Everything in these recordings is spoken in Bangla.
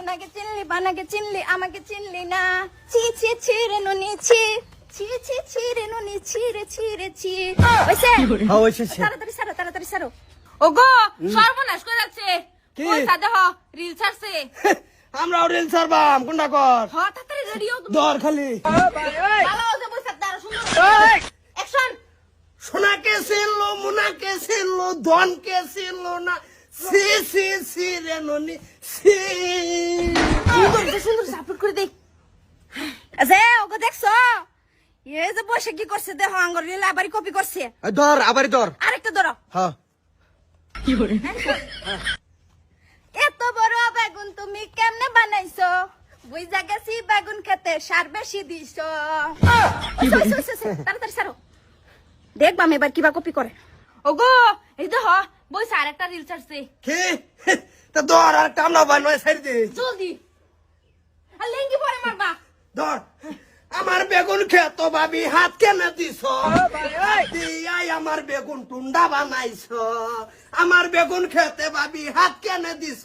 সোনাকে চিনলি বানাকে চিনলি আমাকে চিনলি না। ছি ছি ছি রে নুনি ছি। ছি ছি ছি রে নুনি ছি রে ছি রে ছি। ওইসে হ্যাঁ ওইসে তাড়াতাড়ি সারো তাড়াতাড়ি সারো। ওগো সর্বনাশ করে যাচ্ছে। কি? ওই সাদে রিল ছাড়ছে। আমরা রিল সারবাম কোনটা কর? হ তাড়াতাড়ি রেডিও দর খালি। ভালো হচ্ছে বসে তার সুন্দর অ্যাকশন সোনাকে ছিল মুনাকে ছিল ধনকে ছিল না। সি সি সি রে ননি সি সুন্দর সুন্দর সাপোর্ট করে দেখ আচ্ছা ওকে দেখছ এ যে বসে কি করছে দেখো আঙ্গুর রিল আবারই কপি করছে ধর আবার ধর আরেকটা ধরো হ্যাঁ এত বড় বেগুন তুমি কেমনে বানাইছো বুঝা গেছি বেগুন খেতে সার বেশি দিছো তাড়াতাড়ি সারো দেখবাম এবার কিবা কপি করে ওগো এই দেখ বসে আরেকটা রিল ছাড়ছে কি তা ধর আর কামলা নয় সাইড দে জলদি আর লেঙ্গি পরে মারবা। ধর আমার বেগুন খেত ভাবি হাত কেন দিছ। দিয়াই আমার বেগুন টুন্ডা বানাইছ। আমার বেগুন খেতে ভাবি হাত কেন দিছ।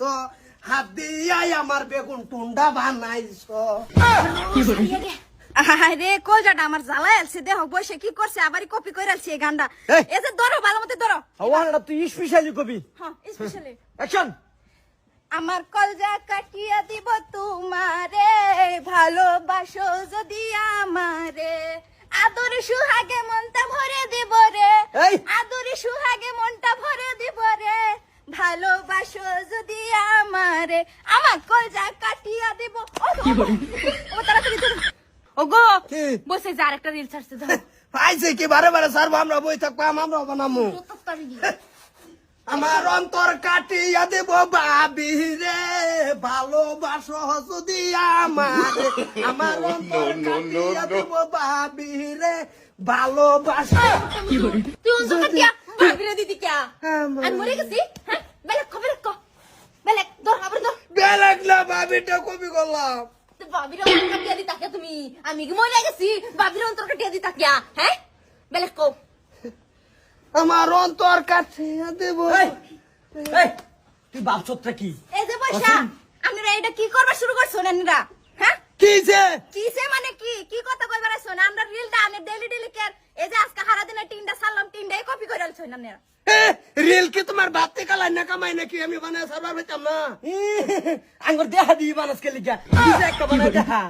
হাত দিয়াই আমার বেগুন টুন্ডা বানাইছ। আরে কলজাটা আমার জ্বালাই আলছে। দেহ বসে কি করছে? আবারই কপি করে আলছে এই গানটা। এই। এই যে ধরো ভালো মতো ধরো। তুই স্পেশালি কবি। হ্যাঁ স্পেশালি অ্যাকশন আমার কলজা কাটিয়া দিব তোমারে ভালোবাসো যদি আমারে। আদর সুহাগে মনটা ভরে দিব রে আদর সুহাগে মনটা ভরে দিব রে। ভালোবাসো যদি আমারে আমার কলজা কাটিয়া দিব। ও তাড়াতাড়ি ওগো! বসে যে আরেকটা রিল ছাড়ছে দেখ আইছে কি? বারে বারে সারবো আমরা বই থাকব আমরা বানামু। আমার অন্তর কাটিয়া দেব বাবি রে ভালোবাসো যদি আমারে। আমার অন্তর কাটিয়া দেব বাবি রে ভালোবাসো তুই অন্তর কাটিয়া ভাবিরে দিদি কে? আর মরে গেছি হ্যাঁ? বেলেক কো বেলেক কো বেলেক ধর আবার ধর। বেলেগ না বাবিটা কবি করলাম। তো ভাবিরে অন্তর কাটিয়া দি তাকে তুমি। আমি কি মরে গেছি? ভাবিরে অন্তর কাটিয়া দি তাকিয়া হ্যাঁ? বেলেক কো। আমার অন্তর কাছে দেব। তুই ভাবছটা কি? এই যে আপনারা এটা কি করবা শুরু করছ নানিরা? হ্যাঁ? কিছে কিসে মানে কি? কি কথা কইবার আইছো না? আমরা রিলটা আমি ডেলি ডেলি কের এই যে আজকে সারা দিনে তিনটা সারলাম তিনটাই কপি করে আলছো না আপনারা রিল কি তোমার বাতে কালাই না কামাই নাকি? আমি বানায় সারবার পেতাম না। আঙ্গুর দেহা দিই মানুষ কে লিখা একটা বানাই দেখা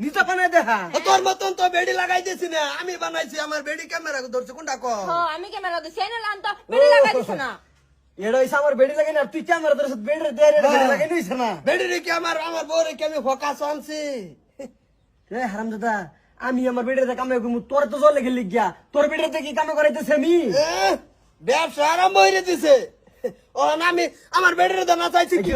নিজে বানাই দেখা ও তোর মতন তো বেডি লাগাই দিছি না। আমি বানাইছি আমার বেডি ক্যামেরা ধরছে কোনটা কো হ আমি ক্যামেরা দিছি এনে লান তো বেড়ি লাগাই দিছ না। এটা হইছে আমার বেড়ি লাগে না তুই ক্যামেরা ধরে বেড়ি দিয়ে বেড়ি লাগাই নিছ না। বেডি রে কি আমার আমার বউরে কি আমি ফোকাস আনছি এ হারাম দাদা আমি আমার বেড়িতে কামে করব তোর তো জলে গেলি গিয়া তোর বেড়িতে কি কামে করাইতেছে আমি? ব্যবসা আরম্ভ হয়ে দিছে। ও না আমি আমার বেডির দানা চাইছি কি?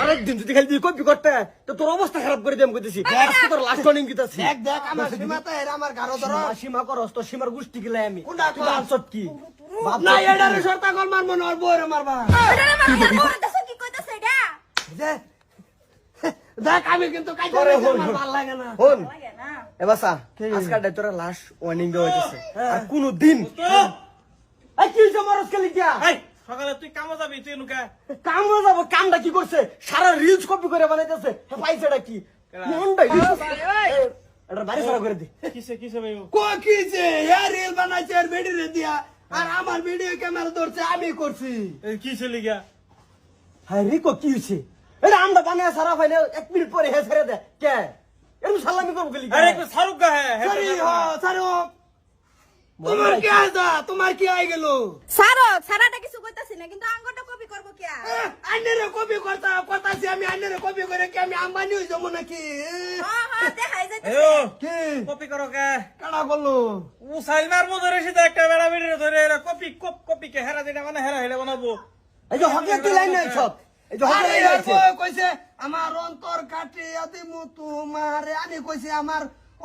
আরেকদিন যদি খালি কপি করতে তো তোর অবস্থা খারাপ করে দিয়ে কইতেছি। আজকে তোর লাস্ট টর্নিং দেখ দেখ আমার সীমাতে এর আমার গারো ধরো। সীমা সীমা করস তোর সীমার গুষ্টি গেলে আমি। কোনটা তুই কর? ভাবছত কি? না এডারে সরতা কল মার মনে আর বউরে মারবা দেশে কি কইতাছে এটা। যে, দেখ আমি কিন্তু কাইতে করে ভালো লাগে না। হন। লাগে না। এ আজকাল তোরা লাস্ট ওয়ার্নিং দেওয়া হইতেছে। আর কোনো দিন এই কি হইছে মরস কে লিখিয়া? এই সকালে তুই কামে যাবি তুই নুকা কাম হয়ে যাব কামটা কি করছে? সারা রিলস কপি করে বানাইতেছে। হ্যাঁ পাইছেটা কি? মনটা এটা বাড়ি সারা করে দি। কিসে কিসে ভাই কো কিছে ইয়ার রিল বানাইছে আর বেডি রে দিয়া। আর আমার ভিডিও ক্যামেরা ধরছে আমি করছি। কিসে লিগা? হ্যাঁ রিকো কি হইছে? এটা আমরা বানায় সারা ফাইলে এক মিনিট পরে হে ছেড়ে দে। কে? এরকম সালামি করব গেলি আরে একটু শাহরুখ গা হ্যাঁ সরি হ সরি তোমার কি আইদা তোমার কি আই গেল? সারো সারাটা কিছু না কিন্তু কপি করব কি আর? আন্নের কপি করতা কথাছি আমি আন্নের কপি করে কি আমি আম্বানি হই যাব নাকি? হ্যাঁ হ্যাঁ দেখাই যাইতেছে। কি? কপি করো কে? কাটা করল? ও সাইলমার মতো ধরে সিধা একটা বেড়া বেড়ে ধরে এরা কপি কপ কপি কে হেরা যেটা মানে হেরা হেরা বানাবো। এই যে হকে কি লাইন নাই সব? এই যে হকে লাইন ইয়ার আছে বউ কইছে আমার অন্তর কাটিয়া দিমু তোমারে। আমি কইছি আমার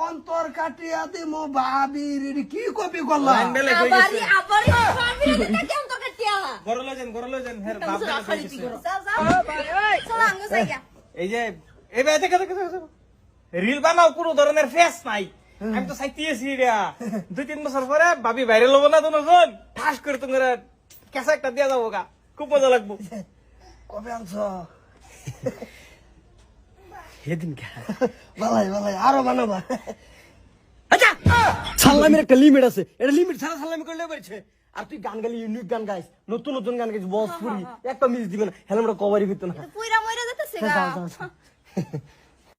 অন্তর কাটিয়া দিমু ভাবির কি কপি করলাম এই যে এই বে দেখে দেখে দেখে রিল বানাও কোনো ধরনের ফেস নাই। আমি তো চাইতেছি এটা। দুই তিন বছর পরে ভাবি বাইরে লব না দুজন। ঠাস করে তোমার কেসা একটা দিয়া যাব গা। খুব মজা লাগবো। কবে আনছ? সেদিন বালাই বালাই আরও বানাবা। আচ্ছা! সাল্লামের একটা লিমিট আছে। এটা লিমিট ছাড়া সাল্লামি করলে পারছে আর তুই গান গালি ইউনিক গান গাইস নতুন নতুন গান গাইস বস পুরি একটা মিস দিবে না। হেলমেট কভারই করতে না।